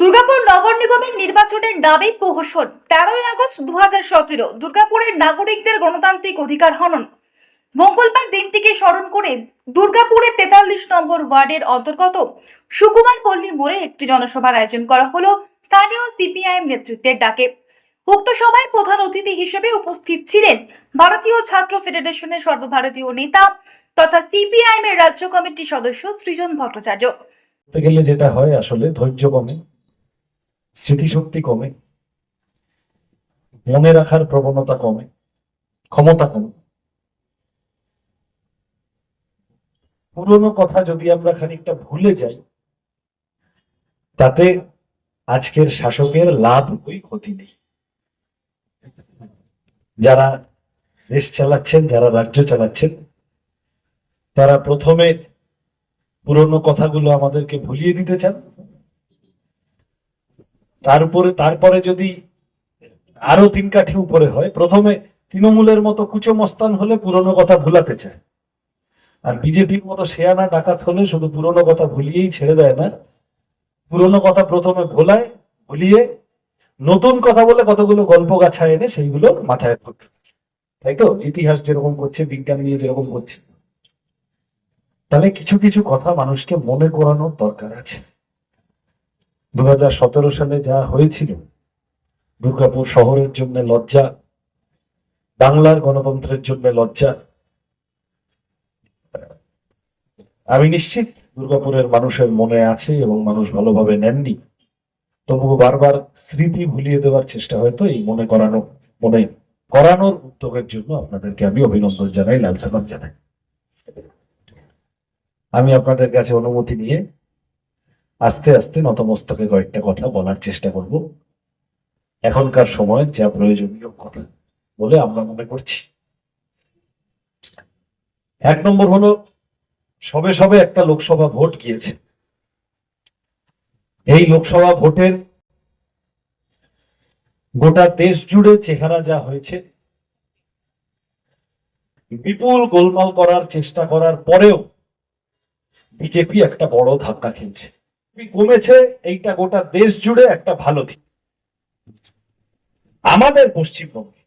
দুর্গাপুর নগর নিগমের নির্বাচনের দাবি প্রহসন। তেরোই আগস্ট দু হাজার সতেরো, দুর্গাপুরের নাগরিকদের গণতান্ত্রিক অধিকার হনন। মঙ্গলবার দিনটিকে স্মরণ করে দুর্গাপুরের তেতাল্লিশ নম্বর ওয়ার্ডের অন্তর্গত সুকুমার পল্লী মোড়ে একটি জনসভার আয়োজন করা হলো। স্থানীয় সিপিআইএম নেতৃত্বের ডাকে। উক্ত সভায় প্রধান অতিথি হিসেবে উপস্থিত ছিলেন ভারতীয় ছাত্র ফেডারেশনের সর্বভারতীয় নেতা তথা সিপিআইএম এর রাজ্য কমিটির সদস্য সৃজন ভট্টাচার্য। গেলে যেটা হয় আসলে ধৈর্য কমে। স্মৃতিশক্তি কমে, মনে রাখার প্রবণতা কমে, ক্ষমতা কমে। পুরনো কথা যদি আমরা খানিকটা ভুলে যাই, তাতে আজকের শাসকের লাভ ওই ক্ষতি নেই। যারা দেশ চালাচ্ছেন, যারা রাজ্য চালাচ্ছেন, তারা প্রথমে পুরনো কথাগুলো আমাদেরকে ভুলিয়ে দিতে চান। তার উপরে তারপরে যদি আরও তিন কাঠি উপরে হয়, প্রথমে তৃণমূলের মতো কুচমস্তান হলে পুরনো কথা ভুলাতে চায়। আর বিজেপির মতো শেয়ানা ডাকাত হলে শুধু পুরনো কথা ভুলিয়েই ছেড়ে দেয় না। পুরনো কথা প্রথমে ভোলায়, ভুলিয়ে নতুন কথা বলে কতগুলো গল্প গাছা এনে সেইগুলো মাথায় করতে তাই তো? ইতিহাস যেরকম করছে, বিজ্ঞান নিয়ে যেরকম করছে। তাহলে কিছু কিছু কথা মানুষকে মনে করানোর দরকার আছে। দু হাজার সতেরো সালে যা হয়েছিল, দুর্গাপুর শহরের জন্য লজ্জা, বাংলার গণতন্ত্রের জন্য লজ্জা, আমি নিশ্চিত দুর্গাপুরের মানুষের মনে আছে এবং মানুষ ভালোভাবে নেননি। তবুও বারবার স্মৃতি ভুলিয়ে দেওয়ার চেষ্টা হয়তো এই মনে করানো, মনে করানোর উদ্যোগের জন্য আপনাদেরকে আমি অভিনন্দন জানাই, লাল সালাম জানাই। আমি আপনাদের কাছে অনুমতি নিয়ে আস্তে আস্তে নতমস্তকে কয়েকটা কথা বলার চেষ্টা করব। এখনকার সময় যা প্রয়োজনীয় কথা বলে আমরা মনে করছি। এক নম্বর হলো, সবে সবে একটা লোকসভা ভোট গিয়েছে। এই লোকসভা ভোটের গোটা দেশ জুড়ে চেহারা যা হয়েছে, বিপুল গোলমাল করার চেষ্টা করার পরেও বিজেপি একটা বড় ধাক্কা খেলছে কমেছে, এইটা গোটা দেশ জুড়ে একটা ভালো দিক। আমাদের পশ্চিমবঙ্গে,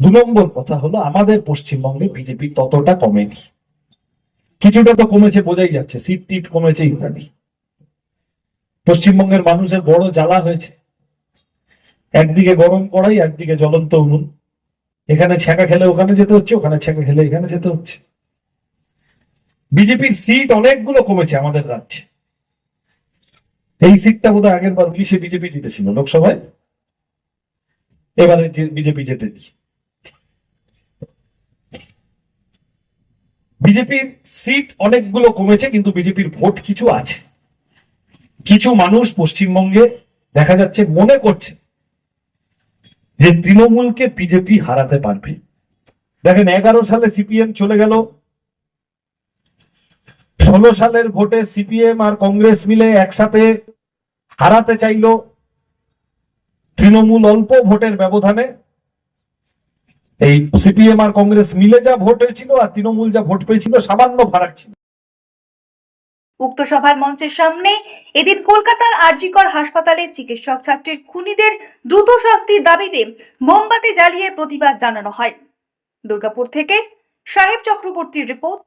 দু নম্বর কথা হলো, আমাদের পশ্চিমবঙ্গে বিজেপি ততটা কমেনি। কিছুটা তো কমেছে বোঝাই যাচ্ছে, সিট টিট কমেছে ইত্যাদি। পশ্চিমবঙ্গের মানুষের বড় জ্বালা হয়েছে। একদিকে গরম কড়াই, একদিকে জ্বলন্ত উনুন। এখানে ছ্যাঁকা খেলে ওখানে যেতে হচ্ছে, ওখানে ছ্যাঁকা খেলে এখানে যেতে হচ্ছে। বিজেপির সিট অনেকগুলো কমেছে আমাদের রাজ্যে। এই সিটটা বোধহয় আগের বার উনিশে বিজেপি জিতেছিল, লোকসভায়? এবারে বিজেপি দি বিজেপির সিট অনেকগুলো কমেছে, কিন্তু বিজেপির ভোট কিছু আছে। কিছু মানুষ পশ্চিমবঙ্গে দেখা যাচ্ছে মনে করছে যে তৃণমূলকে বিজেপি হারাতে পারবে। দেখেন, এগারো সালে সিপিএম চলে গেল ষোলো সালের ভোটে সিপিএম আর কংগ্রেস মিলে একসাথে হারাতে চাইল তৃণমূল অল্প ভোটের ব্যবধানে। এই সিপিএম আর কংগ্রেস মিলে যা ভোট হয়েছিল আর তৃণমূল যা ভোট পেয়েছিল, সামান্য ফারাক ছিল। উক্ত সভার মঞ্চের সামনে এদিন কলকাতার আরজিকর হাসপাতালে চিকিৎসক ছাত্রীর খুনিদের দ্রুত শাস্তির দাবিতে মোমবাতি জ্বালিয়ে প্রতিবাদ জানানো হয়। দুর্গাপুর থেকে সাহেব চক্রবর্তীর report